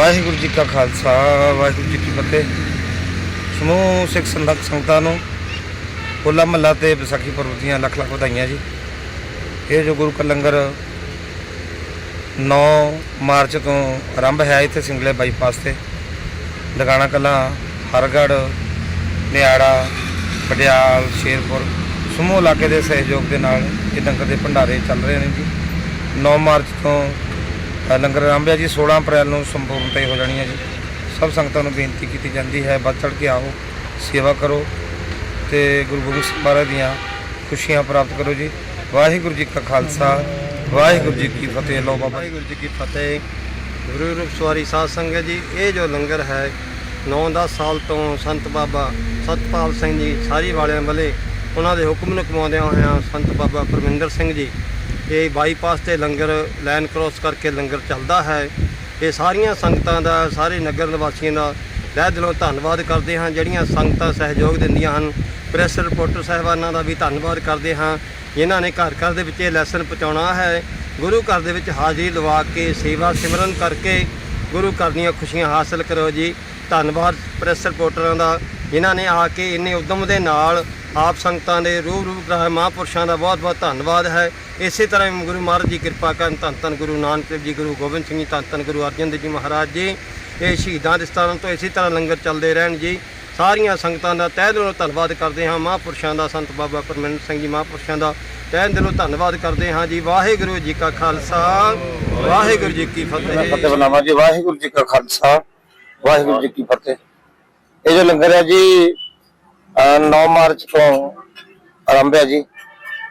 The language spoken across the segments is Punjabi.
ਵਾਹਿਗੁਰੂ ਜੀ ਕਾ ਖਾਲਸਾ, ਵਾਹਿਗੁਰੂ ਜੀ ਕੀ ਫਤਿਹ। ਸਮੂਹ ਸਿੱਖ ਸੰਗਤ ਸੰਗਤਾਂ ਨੂੰ ਹੋਲਾ ਮਹੱਲਾ ਤੇ ਵਿਸਾਖੀ ਪੁਰਬ ਦੀਆਂ ਲੱਖ ਲੱਖ ਵਧਾਈਆਂ ਜੀ। ਇਹ ਜੋ ਗੁਰੂ ਕਾ ਲੰਗਰ 9 ਮਾਰਚ ਤੋਂ ਆਰੰਭ ਹੈ, ਇੱਥੇ ਸਿੰਗਲੇ ਬਾਈਪਾਸ ਤੇ। ਲਗਾਣਾ ਕਲਾਂ ਹਰਗੜ ਨਿਆੜਾ, ਪਟਿਆਲ, ਸ਼ੇਰਪੁਰ, ਸਮੂਹ ਇਲਾਕੇ ਦੇ ਸਹਿਯੋਗ ਦੇ ਨਾਲ ਇਹ ਲੰਗਰ ਦੇ ਭੰਡਾਰੇ ਚੱਲ ਰਹੇ ਨੇ ਜੀ। 9 ਮਾਰਚ ਤੋਂ ਲੰਗਰ ਆਰੰਭ ਜੀ 16 ਅਪ੍ਰੈਲ ਨੂੰ ਸੰਪੂਰਨਤਾ ਹੋ ਜਾਣੀ ਹੈ ਜੀ। ਸਭ ਸੰਗਤਾਂ ਨੂੰ ਬੇਨਤੀ ਕੀਤੀ ਜਾਂਦੀ ਹੈ, ਵੱਧ ਚੜ੍ਹ ਕੇ ਆਓ, ਸੇਵਾ ਕਰੋ ਤੇ ਗੁਰੂ ਗੋਬਿੰਦ ਸਿੰਘ ਮਹਾਰਾਜ ਦੀਆਂ ਖੁਸ਼ੀਆਂ ਪ੍ਰਾਪਤ ਕਰੋ ਜੀ। ਵਾਹਿਗੁਰੂ ਜੀ ਕਾ ਖਾਲਸਾ, ਵਾਹਿਗੁਰੂ ਜੀ ਕੀ ਫਤਿਹ। ਲੋ ਬਾਬਾ। ਵਾਹਿਗੁਰੂ ਜੀ ਕੀ ਫਤਿਹ। ਗੁਰੂ ਰੂਪ ਸਵਾਰੀ ਸਾਧ ਸੰਗਤ ਜੀ, ਇਹ ਜੋ ਲੰਗਰ ਹੈ 9-10 ਸਾਲ ਤੋਂ ਸੰਤ ਬਾਬਾ ਸਤਪਾਲ ਸਿੰਘ ਜੀ, ਸਾਰੀ ਵਾਲਿਆਂ ਵੱਲੇ ਉਹਨਾਂ ਦੇ ਹੁਕਮ ਨੂੰ ਕਮਾਉਂਦਿਆਂ ਹੋਇਆਂ ਸੰਤ ਬਾਬਾ ਪਰਮਿੰਦਰ ਸਿੰਘ ਜੀ ਇਹ ਬਾਈਪਾਸ ਤੇ ਲੰਗਰ, ਲਾਈਨ ਕ੍ਰੋਸ ਕਰਕੇ ਲੰਗਰ ਚੱਲਦਾ ਹੈ। ਇਹ ਸਾਰੀਆਂ ਸੰਗਤਾਂ ਦਾ, ਸਾਰੇ ਨਗਰ ਨਿਵਾਸੀਆਂ ਦਾ ਤਹਿ ਦਿਲੋਂ ਧੰਨਵਾਦ ਕਰਦੇ ਹਾਂ। ਜਿਹੜੀਆਂ ਸੰਗਤਾਂ ਸਹਿਯੋਗ ਦਿੰਦੀਆਂ ਹਨ, ਪ੍ਰੈਸ ਰਿਪੋਰਟਰ ਸਾਹਿਬਾਨਾਂ ਦਾ ਵੀ ਧੰਨਵਾਦ ਕਰਦੇ ਹਾਂ। ਜਿਨ੍ਹਾਂ ਨੇ ਘਰ ਘਰ ਦੇ ਵਿੱਚ ਇਹ ਲੈਸਨ ਪਹੁੰਚਾਉਣਾ ਹੈ। ਗੁਰੂ ਘਰ ਦੇ ਵਿੱਚ ਹਾਜ਼ਰੀ ਲਵਾ ਕੇ ਸੇਵਾ ਸਿਮਰਨ ਕਰਕੇ ਗੁਰੂ ਘਰ ਦੀਆਂ ਖੁਸ਼ੀਆਂ ਹਾਸਲ ਕਰੋ ਜੀ। ਧੰਨਵਾਦ ਪ੍ਰੈਸ ਰਿਪੋਰਟਰਾਂ ਦਾ, ਜਿਨ੍ਹਾਂ ਨੇ ਆ ਕੇ ਇੰਨੇ ਉਦਮ ਦੇ ਨਾਲ ਆਪ ਸੰਗਤਾਂ ਦੇ ਰੂਪ ਰੂਪ ਕਰਾਏ ਮਹਾਂਪੁਰਸ਼ਾਂ ਦਾ ਬਹੁਤ ਬਹੁਤ ਧੰਨਵਾਦ ਹੈ। ਇਸੇ ਤਰ੍ਹਾਂ ਹੀ ਗੁਰੂ ਮਹਾਰਾਜ ਜੀ ਕਿਰਪਾ ਕਰਨ ਧੰਨ ਧੰਨ ਗੁਰੂ ਨਾਨਕ ਦੇਵ ਜੀ, ਗੁਰੂ ਗੋਬਿੰਦ ਸਿੰਘ ਜੀ, ਧੰਨ ਧੰਨ ਗੁਰੂ ਅਰਜਨ ਦੇਵ ਜੀ ਮਹਾਰਾਜ ਜੀ, ਇਹ ਸ਼ਹੀਦਾਂ ਦੇ ਸਥਾਨਾਂ ਤੋਂ ਇਸੇ ਤਰ੍ਹਾਂ ਲੰਗਰ ਚੱਲਦੇ ਰਹਿਣ ਜੀ। ਸਾਰੀਆਂ ਸੰਗਤਾਂ ਦਾ ਤਹਿ ਦਿਲੋਂ ਧੰਨਵਾਦ ਕਰਦੇ ਹਾਂ। ਮਹਾਂਪੁਰਸ਼ਾਂ ਦਾ ਸੰਤ ਬਾਬਾ ਪਰਮਿੰਦਰ ਸਿੰਘ ਜੀ ਮਹਾਂਪੁਰਸ਼ਾਂ ਦਾ ਤਹਿ ਦਿਲੋਂ ਧੰਨਵਾਦ ਕਰਦੇ ਹਾਂ ਜੀ। ਵਾਹਿਗੁਰੂ ਜੀ ਕਾ ਖਾਲਸਾ, ਵਾਹਿਗੁਰੂ ਜੀ ਕੀ ਫਤਿਹ। ਫਤਿਹ ਬਨਾਵਾ ਜੀ। ਵਾਹਿਗੁਰੂ ਜੀ ਕਾ ਖਾਲਸਾ, ਵਾਹਿਗੁਰੂ ਜੀ ਕੀ ਫਤਿਹ। ਇਹ ਜੋ ਲੰਗਰ ਹੈ ਜੀ 9 ਮਾਰਚ ਤੋਂ ਆਰੰਭ ਹੈ ਜੀ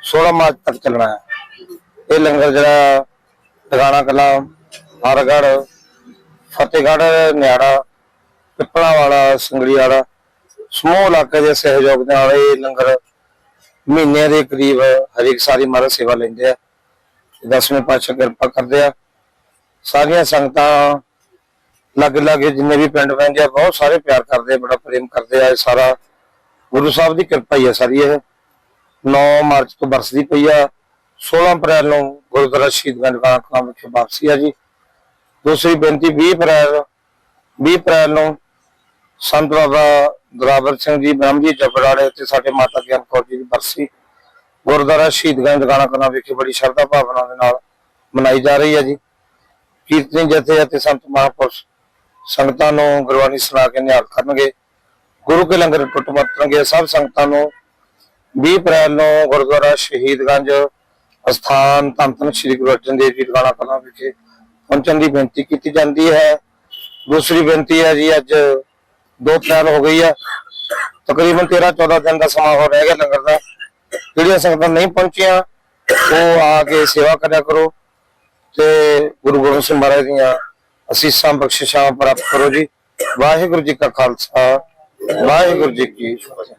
16 ਮਾਰਚ ਤੱਕ ਚੱਲਣਾ ਹੈ। ਇਹ ਲੰਗਰ ਜਿਹੜਾ ਲਗਾਣਾ ਕਲਾ ਹਰਗੜ ਫਤਿਹਗੜ੍ਹ, ਨਿਆੜਾ ਪਿੱਪਲਾ ਵਾਲਾ ਸੰਗੜੀ ਵਾਲਾ ਸਮੂਹ ਇਲਾਕੇ ਦੇ ਸਹਿਯੋਗ ਨਾਲ ਇਹ ਲੰਗਰ ਮਹੀਨੇ ਦੇ ਕਰੀਬ ਹਰੇਕ ਸਾਰੀ ਮਹਾਰਾਜ ਸੇਵਾ ਲੈਂਦੇ ਆ। ਦਸਵੇਂ ਪਾਤਸ਼ਾਹ ਕਿਰਪਾ ਕਰਦੇ ਆ। ਸਾਰੀਆਂ ਸੰਗਤਾਂ ਲੱਗ ਲੱਗੇ ਜਿੰਨੇ ਵੀ ਪਿੰਡ ਪੈਂਦੇ ਆ, ਬਹੁਤ ਸਾਰੇ ਪਿਆਰ ਕਰਦੇ ਬੜਾ ਪ੍ਰੇਮ ਕਰਦੇ ਆ, ਇਹ ਸਾਰਾ ਗੁਰੂ ਸਾਹਿਬ ਦੀ ਕਿਰਪਾ ਹੀ ਆ ਸਾਰੀ ਇਹ। 9 ਮਾਰਚ ਤੋਂ ਬਰਸਦੀ ਪਈ ਆ। 16 ਅਪ੍ਰੈਲ ਨੂੰ ਗੁਰਦੁਆਰਾ ਸ਼ਹੀਦਗੰਜ ਕਾਲਾ ਵਿਖੇ ਵਾਪਸੀ ਆ ਜੀ। ਦੂਸਰੀ ਬੇਨਤੀ 20 ਅਪ੍ਰੈਲ 20 ਅਪ੍ਰੈਲ ਨੂੰ ਸੰਤ ਬਾਬਾ ਦਰਾਵਰ ਸਿੰਘ ਜੀ, ਬ੍ਰਹਮ ਜੀ ਤੇ ਸਾਡੇ ਮਾਤਾ ਗਿਆਨ ਕੌਰ ਜੀ ਦੀ ਬਰਸੀ। ਗੁਰਦੁਆਰਾ ਸ਼ਹੀਦਗੰਜ ਗਾਣਾ ਕਲਾ ਵਿਖੇ ਬੜੀ ਸ਼ਰਧਾ ਭਾਵਨਾ ਦੇ ਨਾਲ ਮਨਾਈ ਜਾ ਰਹੀ ਹੈ ਜੀ। ਕੀਰਤਨੀ ਜਥੇ ਅਤੇ ਸੰਤ ਮਹਾਂਪੁਰਸ਼ ਸੰਗਤਾਂ ਨੂੰ ਗੁਰਬਾਣੀ ਸੁਣਾ ਕੇ ਨਿਹਾਲ ਕਰਨਗੇ। ਗੁਰੂ ਕੇ ਲੰਗਰ ਟੁੱਟ ਵਰਤਣਗੇ, ਸਭ ਸੰਗਤਾਂ ਨੂੰ 20 ਅਪ੍ਰੈਲ ਨੂੰ ਗੁਰਦੁਆਰਾ ਸ਼ਹੀਦਗੰਜ ਅਸਥਾਨ ਧੰਨ ਸ੍ਰੀ ਗੁਰੂ ਅਰਜਨ ਦੇਵ ਜੀ ਗਾਣਾ ਕਲਾ ਵਿਖੇ ਪਹੁੰਚਣ ਦੀ ਬੇਨਤੀ ਕੀਤੀ ਜਾਂਦੀ ਹੈ। ਦੂਸਰੀ ਬੇਨਤੀ ਹੈ ਜੀ, ਅੱਜ 2 ਅਪ੍ਰੈਲ ਹੋ ਗਈ ਹੈ। ਤਕਰੀਬਨ 13 14 ਦਿਨ ਦਾ ਸਮਾਂ ਹੋ ਰਹਿ ਗਿਆ ਲੰਗਰ ਦਾ। ਜਿਹੜੀਆਂ ਸੰਗਤਾਂ ਨਹੀਂ ਪਹੁੰਚੀਆਂ, ਉਹ ਆ ਕੇ ਸੇਵਾ ਕਰਿਆ ਕਰੋ ਤੇ ਗੁਰੂ ਗੋਬਿੰਦ ਸਿੰਘ ਮਹਾਰਾਜ ਦੀਆਂ ਅਸੀਸਾਂ, ਬਖਸ਼ਿਸ਼ਾਂ ਪ੍ਰਾਪਤ ਕਰੋ ਜੀ। ਵਾਹਿਗੁਰੂ ਜੀ ਕਾ ਖਾਲਸਾ। ਵਾਹਿਗੁਰੂ ਜੀ ਕੀ ਫਤਿਹ।